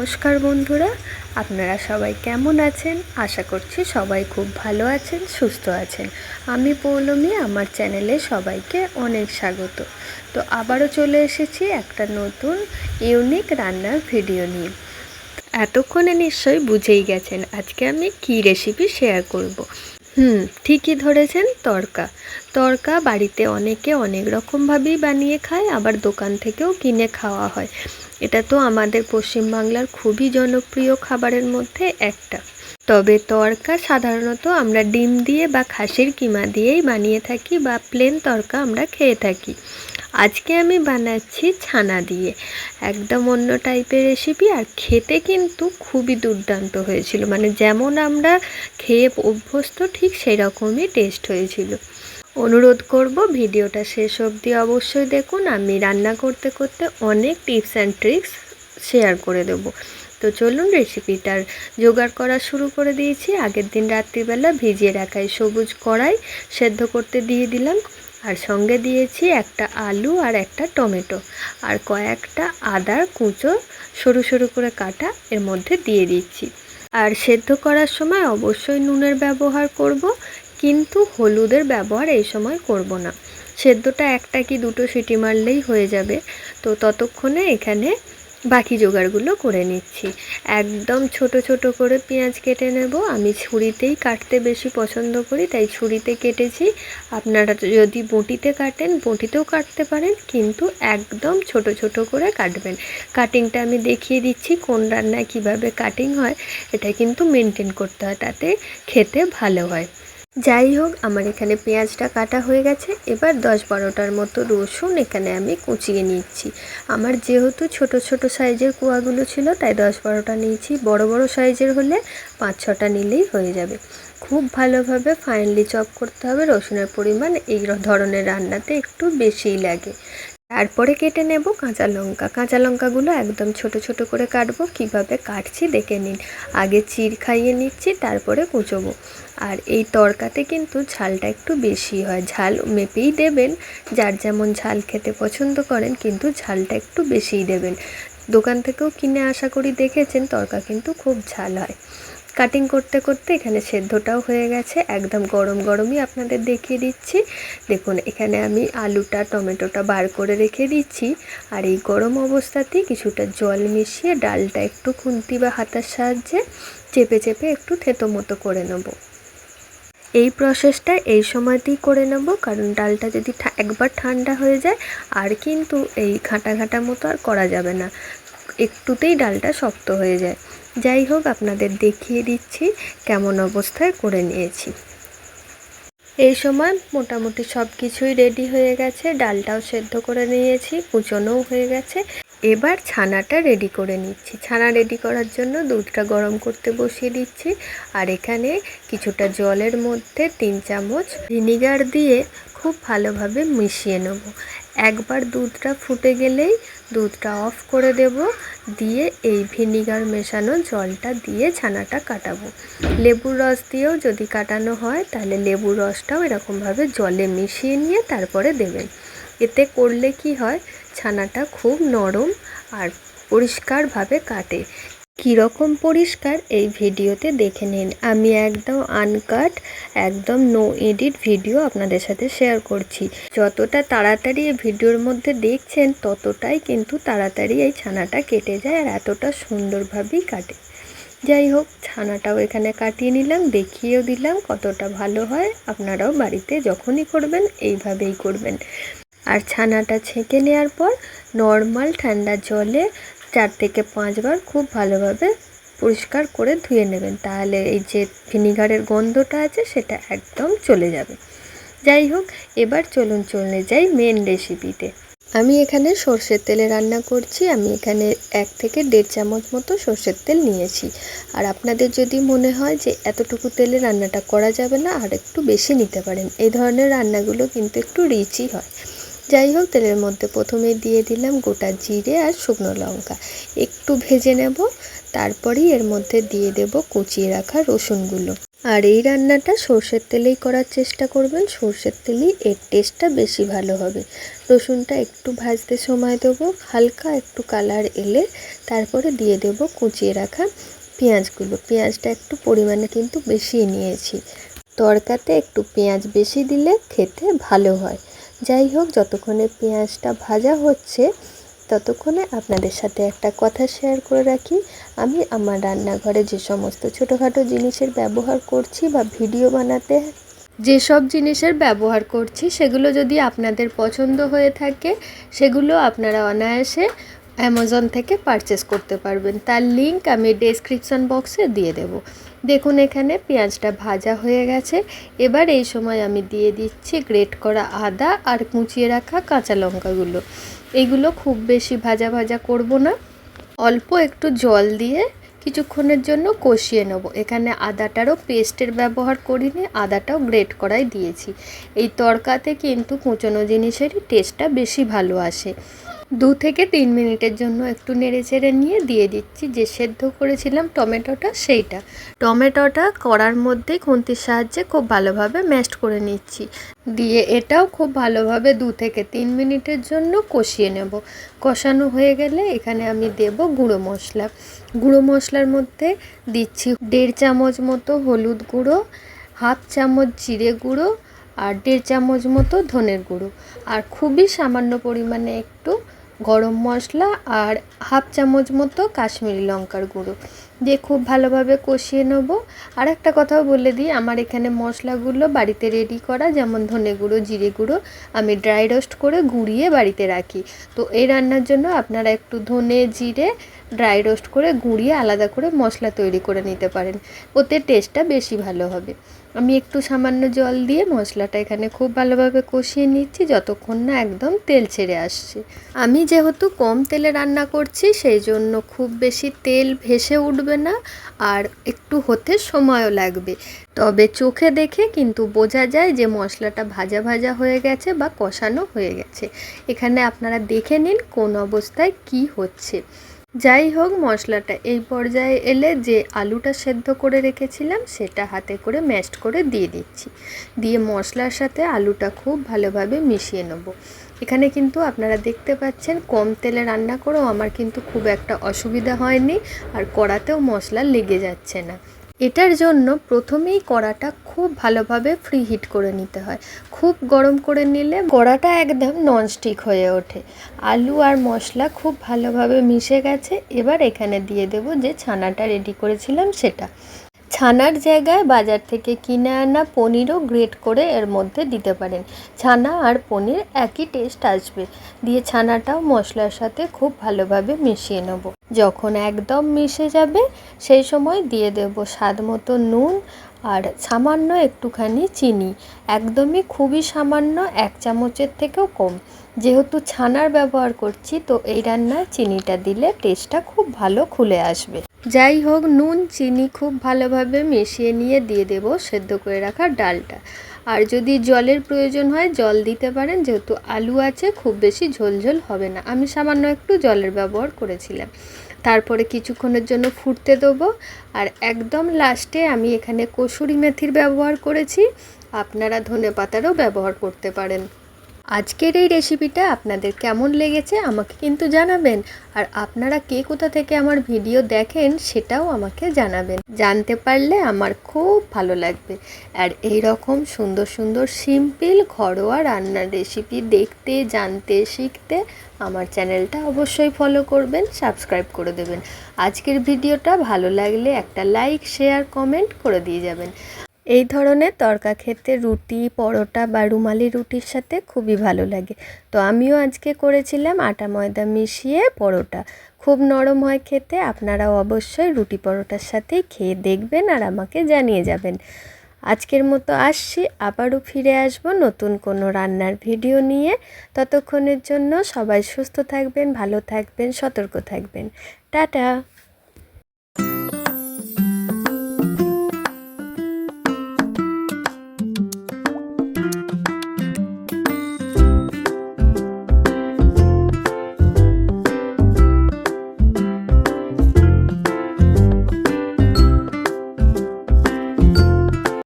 নমস্কার বন্ধুরা, আপনারা সবাই কেমন আছেন? আশা করছি সবাই খুব ভালো আছেন, সুস্থ আছেন। আমি পৌলমী, আমার চ্যানেলে সবাইকে অনেক স্বাগত। তো আবারও চলে এসেছি একটা নতুন, ইউনিক রান্নার ভিডিও নিয়ে। এতক্ষণে নিশ্চয়ই বুঝেই গেছেন আজকে আমি কী রেসিপি শেয়ার করব। হুম, ঠিকই ধরেছেন, তরকা। তরকা বাড়িতে অনেকে অনেক রকমভাবেই বানিয়ে খায়, আবার দোকান থেকেও কিনে খাওয়া হয়। এটা তো আমাদের পশ্চিমবাংলার খুবই জনপ্রিয় খাবারের মধ্যে একটা। তবে তরকা সাধারণত আমরা ডিম দিয়ে বা খাসির কিমা দিয়েই বানিয়ে থাকি বা প্লেন তরকা আমরা খেয়ে থাকি। আজকে আমি বানাচ্ছি ছানা দিয়ে। একদম অন্য টাইপের রেসিপি আর খেতে কিন্তু খুবই দুর্দান্ত হয়েছিল। মানে যেমন আমরা খেয়ে অভ্যস্ত ঠিক সেই রকমই টেস্ট হয়েছিল। অনুরোধ করব ভিডিওটা শেষ অবধি অবশ্যই দেখুন। আমি রান্না করতে করতে অনেক টিপস অ্যান্ড ট্রিক্স শেয়ার করে দেব। তো চলুন রেসিপিটার জোগাড় করা শুরু করে দিয়েছি। আগের দিন রাত্রিবেলা ভিজিয়ে রাখাই সবুজ কড়াই সেদ্ধ করতে দিয়ে দিলাম। আর সঙ্গে দিয়েছি একটা আলু আর একটা টমেটো। আর কয়েকটা আদার কুচো সরু সরু করে কাটা এর মধ্যে দিয়ে দিচ্ছি। আর সেদ্ধ করার সময় অবশ্যই নুনের ব্যবহার করব। কিন্তু হলুদের ব্যবহার এই সময় করব না। সেদ্ধটা একটা কি দুটো সিটি মারলেই হয়ে যাবে। তো ততক্ষণে এখানে বাকি জোগাড়গুলো করে নিচ্ছি। একদম ছোট ছোট করে পেঁয়াজ কেটে নেব। আমি ছুরিতেই কাটতে বেশি পছন্দ করি, তাই ছুরিতে কেটেছি। আপনারা যদি বটিতে কাটেন, বটিতেও কাটতে পারেন, কিন্তু একদম ছোট ছোট করে কাটবেন। কাটিংটা আমি দেখিয়ে দিচ্ছি, কোন রান্নায় কীভাবে কাটিং হয়, এটা কিন্তু মেনটেন করতে হয়, তাতে খেতে ভালো হয়। যাই হোক আমার এখানে পেঁয়াজটা কাটা হয়ে গেছে। এবার দশ বারোটার মতো রসুন এখানে আমি কুচিয়ে নিচ্ছি। আমার যেহেতু ছোট ছোট সাইজের কুয়াগুলো ছিল, তাই দশ বারোটা নিয়েছি। বড় বড় সাইজের হলে পাঁচ ছটা নিলেই হয়ে যাবে। খুব ভালোভাবে ফাইনলি চপ করতে হবে। রসুনের পরিমাণ এই ধরনের রান্নাতে একটু বেশিই লাগে। তারপরে কেটে নেব কাঁচা লঙ্কা। কাঁচা লঙ্কাগুলো একদম ছোট ছোট করে কাটবো। কীভাবে কাটছি দেখে নিন। আগে চির খাইয়ে নিচ্ছি, তারপরে কুচোবো। আর এই তরকাতে কিন্তু ঝালটা একটু বেশি হয়। ঝাল মেপেই দেবেন। যার যেমন ঝাল খেতে পছন্দ করেন, কিন্তু ঝালটা একটু বেশিই দেবেন। দোকান থেকেও কিনে আশা করি দেখেছেন, তরকা কিন্তু খুব ঝাল হয়। কাটিং করতে করতে এখানে সেদ্ধটাও হয়ে গেছে। একদম গরম গরমই আপনাদের দেখিয়ে দিচ্ছি। দেখুন, এখানে আমি আলুটা, টমেটোটা বার করে রেখে দিচ্ছি। আর এই গরম অবস্থাতেই কিছুটা জল মিশিয়ে ডালটা একটু খুন্তি বা হাতার সাহায্যে চেপে চেপে একটু থেতো মতো করে নেব। এই প্রসেসটা এই সময়তেই করে নেব, কারণ ডালটা যদি একবার ঠান্ডা হয়ে যায়, আর কিন্তু এই ঘাঁটা ঘাঁটা মতো আর করা যাবে না। একটুতেই ডালটা শক্ত হয়ে যায়। যাই হোক, আপনাদের দেখিয়ে দিচ্ছি কেমন অবস্থায় করে নিয়েছি। এই সময় মোটামুটি সব কিছুই রেডি হয়ে গেছে, ডালটাও সেদ্ধ করে নিয়েছি, কুচনোও হয়ে গেছে। এবার ছানাটা রেডি করে নিচ্ছি। ছানা রেডি করার জন্য দুধটা গরম করতে বসিয়ে দিচ্ছি। আর এখানে কিছুটা জলের মধ্যে তিন চামচ ভিনিগার দিয়ে খুব ভালোভাবে মিশিয়ে নেব। একবার দুধটা ফুটে গেলেই দুধটা অফ করে দেব, দিয়ে এই ভিনিগার মেশানো জলটা দিয়ে ছানাটা কাটাবো। লেবুর রস দিয়েও যদি কাটানো হয়, তাহলে লেবুর রসটাও এরকমভাবে জলে মিশিয়ে নিয়ে তারপরে দেবেন। এতে করলে কি হয়, ছানাটা খুব নরম আর পরিষ্কারভাবে কাটে। কীরকম পরিষ্কার এই ভিডিওতে দেখে নিন। আমি একদম আনকাট একদম নো এডিট ভিডিও আপনাদের সাথে শেয়ার করছি। যতটা তাড়াতাড়ি এই ভিডিওর মধ্যে দেখছেন, ততটাই কিন্তু তাড়াতাড়ি এই ছানাটা কেটে যায় আর এতটা সুন্দরভাবেই কাটে। যাই হোক, ছানাটাও এখানে কাটিয়ে নিলাম, দেখিয়েও দিলাম কতটা ভালো হয়। আপনারাও বাড়িতে যখনই করবেন, এইভাবেই করবেন। আর ছানাটা ছেঁকে নেওয়ার পর নর্মাল ঠান্ডা জলে চার থেকে পাঁচবার খুব ভালোভাবে পরিষ্কার করে ধুয়ে নেবেন। তাহলে এই যে ভিনিগারের গন্ধটা আছে, সেটা একদম চলে যাবে। যাই হোক, এবার চলুন চলে যাই মেন রেসিপিতে আমি এখানে সর্ষের তেলে রান্না করছি। আমি এখানে এক থেকে দেড় চামচ মতো সর্ষের তেল নিয়েছি। আর আপনাদের যদি মনে হয় যে এতটুকু তেলে রান্নাটা করা যাবে না, আর একটু বেশি নিতে পারেন। এই ধরনের রান্নাগুলো কিন্তু একটু রিচই হয়। যাই হোক, তেলের মধ্যে প্রথমে দিয়ে দিলাম গোটা জিরে আর শুকনো লঙ্কা। একটু ভেজে নেব, তারপরেই এর মধ্যে দিয়ে দেব কুচিয়ে রাখা রসুনগুলো। আর এই রান্নাটা সর্ষের তেলেই করার চেষ্টা করবেন, সর্ষের তেলেই এর টেস্টটা বেশি ভালো হবে। রসুনটা একটু ভাজতে সময় দেবো, হালকা একটু কালার এলে তারপরে দিয়ে দেব কুচিয়ে রাখা পেঁয়াজগুলো। পেঁয়াজটা একটু পরিমাণে কিন্তু বেশি নিয়েছি। তরকাতে একটু পেঁয়াজ বেশি দিলে খেতে ভালো হয়। যাই হোক, যতক্ষণে পেঁয়াজটা ভাজা হচ্ছে, ততক্ষণে আপনাদের সাথে একটা কথা শেয়ার করে রাখি। আমি আমার রান্নাঘরে যে সমস্ত ছোটোখাটো জিনিসের ব্যবহার করছি বা ভিডিও বানাতে, যেসব জিনিসের ব্যবহার করছি, সেগুলো যদি আপনাদের পছন্দ হয়ে থাকে, সেগুলো আপনারা অনায়াসে অ্যামাজন থেকে পারচেস করতে পারবেন। তার লিংক আমি ডেসক্রিপশন বক্সে দিয়ে দেব। দেখুন এখানে পেঁয়াজটা ভাজা হয়ে গেছে। এবার এই সময় আমি দিয়ে দিচ্ছি গ্রেট করা আদা আর কুচিয়ে রাখা কাঁচা লঙ্কাগুলো। এগুলো খুব বেশি ভাজা ভাজা করব না। অল্প একটু জল দিয়ে কিছুক্ষণের জন্য কষিয়ে নেব। এখানে আদাটারও পেস্টের ব্যবহার করিনি, আদাটাও গ্রেট করাই দিয়েছি। এই তরকাতে কিন্তু কুচনো জিনিসেরই টেস্টটা বেশি ভালো আসে। দু থেকে তিন মিনিটের জন্য একটু নেড়ে চেড়ে নিয়ে দিয়ে দিচ্ছি। যে সেদ্ধ করেছিলাম টমেটোটা, সেইটা। টমেটোটা করার মধ্যেই খুন্তির সাহায্যে খুব ভালোভাবে ম্যাশড করে নিচ্ছি। দিয়ে এটাও খুব ভালোভাবে দু থেকে তিন মিনিটের জন্য কষিয়ে নেব। কষানো হয়ে গেলে এখানে আমি দেব গুঁড়ো মশলা। গুঁড়ো মশলার মধ্যে দিচ্ছি দেড় চামচ মতো হলুদ গুঁড়ো, হাফ চামচ জিরে গুঁড়ো আর দেড় চামচ মতো ধনের গুঁড়ো। আর খুবই সামান্য পরিমাণে একটু গরম মশলা আর হাফ চামচ মতো কাশ্মীরি লঙ্কার গুঁড়ো। দিয়ে খুব ভালোভাবে কষিয়ে নেব। আর একটা কথাও বলে দিই, আমার এখানে মশলাগুলো বাড়িতে রেডি করা, যেমন ধনে গুঁড়ো, জিরে গুঁড়ো, আমি ড্রাই রোস্ট করে গুঁড়িয়ে বাড়িতে রাখি। তো এই রান্নার জন্য আপনারা একটু ধনে, জিরে ড্রাই রোস্ট করে গুঁড়িয়ে আলাদা করে মশলা তৈরি করে নিতে পারেন। ওতে টেস্টটা বেশি ভালো হবে। আমি একটু সামান্য জল দিয়ে মশলাটা এখানে খুব ভালোভাবে কষিয়ে নিচ্ছি যতক্ষণ না একদম তেল ছেড়ে আসছে। আমি যেহেতু কম তেলে রান্না করছি, সেই জন্য খুব বেশি তেল ভেসে উঠবে না আর একটু হতে সময়ও লাগবে। তবে চোখে দেখে কিন্তু বোঝা যায় যে মশলাটা ভাজা ভাজা হয়ে গেছে বা কষানো হয়ে গেছে। এখানে আপনারা দেখে নিন কোন অবস্থায় কি হচ্ছে। যাই হোক, মশলাটা এই পর্যায়ে এলে যে আলুটা সেদ্ধ করে রেখেছিলাম, সেটা হাতে করে ম্যাশড করে দিয়ে দিচ্ছি। দিয়ে মশলার সাথে আলুটা খুব ভালোভাবে মিশিয়ে নেব। এখানে কিন্তু আপনারা দেখতে পাচ্ছেন, কম তেলে রান্না করেও আমার কিন্তু খুব একটা অসুবিধা হয়নি, আর কড়াতেও মশলা লেগে যাচ্ছে না। এটার জন্য প্রথমেই কড়াটা খুব ভালোভাবে ফ্রি হিট করে নিতে হয়। খুব গরম করে নিলে কড়াটা একদম ননস্টিক হয়ে ওঠে। আলু আর মশলা খুব ভালোভাবে মিশে গেছে। এবার এখানে দিয়ে দেব যে ছানাটা রেডি করেছিলাম সেটা। ছানার জায়গায় বাজার থেকে কিনে আনা পনিরও গ্রেট করে এর মধ্যে দিতে পারেন। ছানা আর পনির একই টেস্ট আসবে। দিয়ে ছানাটাও মশলার সাথে খুব ভালোভাবে মিশিয়ে নেব। যখন একদম মিশে যাবে, সেই সময় দিয়ে দেব স্বাদ মতো নুন আর সামান্য একটুখানি চিনি। একদমই খুবই সামান্য এক চামচের থেকেও কম। যেহেতু ছানার ব্যবহার করছি, তো এই রান্নায় চিনিটা দিলে টেস্টটা খুব ভালো খুলে আসবে। যাই হোক নুন, চিনি খুব ভালোভাবে মিশিয়ে নিয়ে দিয়ে দেব সেদ্ধ করে রাখা ডালটা। আর যদি জলের প্রয়োজন হয়, জল দিতে পারেন, যেহেতু আলু আছে, খুব বেশি ঝোলঝোল হবে না। আমি সামান্য একটু জলের ব্যবহার করেছিলাম। তারপরে কিছুক্ষণের জন্য ফুটতে দেবো। আর একদম লাস্টে আমি এখানে কসুরি মেথির ব্যবহার করেছি। আপনারা ধনে পাতারও ব্যবহার করতে পারেন। আজকের এই রেসিপিটা আপনাদের কেমন লেগেছে আমাকে কিন্তু জানাবেন। আর আপনারা কে কোথা থেকে আমার ভিডিও দেখেন সেটাও আমাকে জানাবেন। জানতে পারলে আমার খুব ভালো লাগবে। আর এই রকম সুন্দর সুন্দর সিম্পল ঘরোয়া রান্নার রেসিপি দেখতে, জানতে, শিখতে আমার চ্যানেলটা অবশ্যই ফলো করবেন সাবস্ক্রাইব করে দেবেন। আজকের ভিডিওটা ভালো লাগলে একটা লাইক শেয়ার কমেন্ট করে দিয়ে যাবেন। এই ধরনের তরকা খেতে রুটি, পরোটা বা রুমালি রুটির সাথে খুবই ভালো লাগে। তো আমিও আজকে করেছিলাম আটা ময়দা মিশিয়ে পরোটা। খুব নরম হয় খেতে, আপনারাও অবশ্যই রুটি পরোটার সাথেই খেয়ে দেখবেন আর আমাকে জানিয়ে যাবেন। আজকের মতো আসছি, আবারও ফিরে আসব নতুন কোনো রান্নার ভিডিও নিয়ে। ততক্ষণের জন্য সবাই সুস্থ থাকবেন, ভালো থাকবেন, সতর্ক থাকবেন। টাটা!